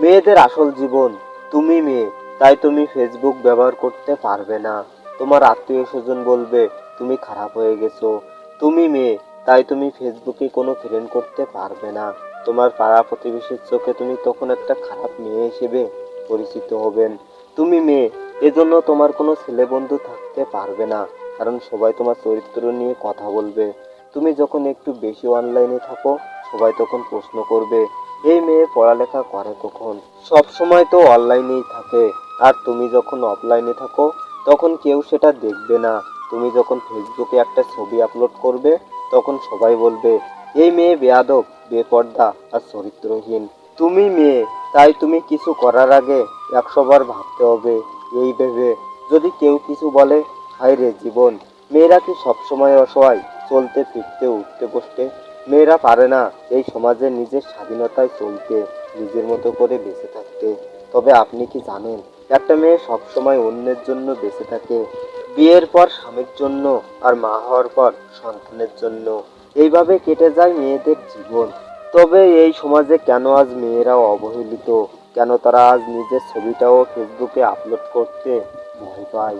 মেয়েদের আসল জীবন, তুমি মেয়ে, তাই তুমি ফেসবুক ব্যবহার করতে পারবে না। তোমার আত্মীয় স্বজন বলবে, তুমি খারাপ হয়ে গেছো। তুমি মেয়ে, তাই তুমি ফেসবুকে কোনো ফ্রেন্ড করতে পারবে না। তোমার পাড়া প্রতিবেশীর চোখে তুমি তখন একটা খারাপ মেয়ে হিসেবে পরিচিত হবেন। তুমি মেয়ে, এজন্য তোমার কোনো ছেলে বন্ধু থাকতে পারবে না, কারণ সবাই তোমার চরিত্র নিয়ে কথা বলবে। তুমি যখন একটু বেশি অনলাইনে থাকো, সবাই তখন প্রশ্ন করবে এই মেয়ে পড়ালেখা করে কখন সব সময় তো অনলাইনেই থাকে। আর তুমি যখন অফলাইনে থাকো, তখন কেউ সেটা দেখবে না। তুমি যখন ফেসবুকে একটা ছবি আপলোড করবে, তখন সবাই বলবে, এই মেয়ে বেয়াদব, বেপর্দা আর চরিত্রহীন। তুমি মেয়ে, তাই তুমি কিছু করার আগে একশোবার ভাবতে হবে। এই ভেবে যদি কেউ কিছু বলে হায় রে জীবন, মেয়েরা কি সবসময় অসহায়? চলতে, ফিরতে, উঠতে, বসতে মেয়েরা পারে না এই সমাজে নিজের স্বাধীনতায় চলতে, নিজের মতো করে বেঁচে থাকতে। তবে আপনি কি জানেন, একটা মেয়ে সবসময় অন্যের জন্য বেঁচে থাকে, বিয়ের পর স্বামীর জন্য আর মা হওয়ার পর সন্তানের জন্য। এইভাবে কেটে যায় মেয়েদের জীবন। তবে এই সমাজে কেন আজ মেয়েরাও অবহেলিত? কেন তারা আজ নিজের ছবিটাও ফেসবুকে আপলোড করতে ভয় পায়?